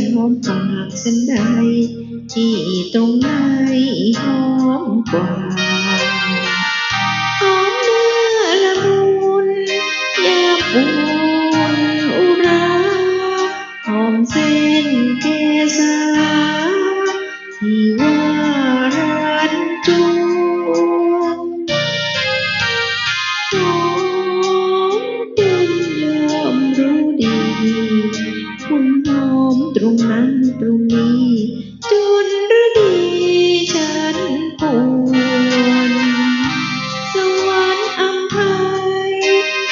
มหอมปากสันใด ที่ตรงไหนหอมกว่าหอมเนื้อละมุนยาปูนอุราหอมเส้น มตรงนั้นตรงนี้ จนฤดีฉันปวนสวรรค์อำไพ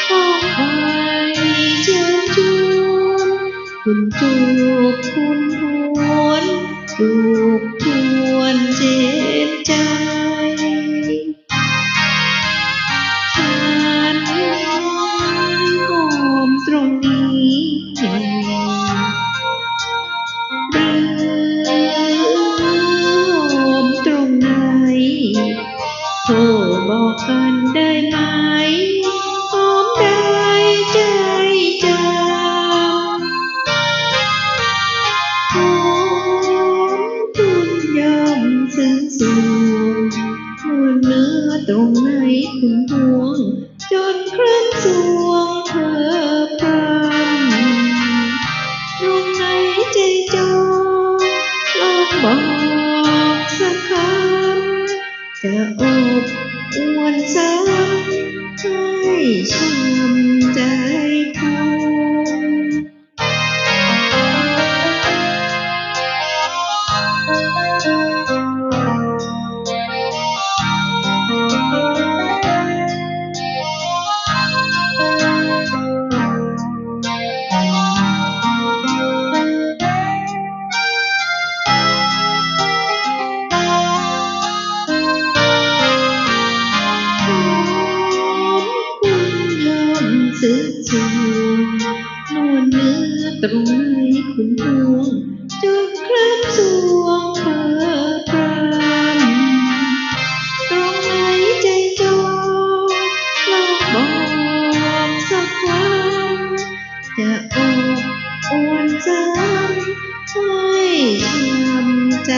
ของไปเชิญชวนคุณจูบ ตรงไหนคุณห่วง จนครั้นสวงเธอพรำตรงไหนใจจองลองบอกสักคำจะอบอวนซ้ำให้ช้ำใจ ซึ้งสวงนวลเนื้อตรงไหนคุณห่วงจนครั้นสวงเธอพรำตรงไหนใจจองลองบอกสักคำจะอบอวนซ้ำให้ช้ำใจ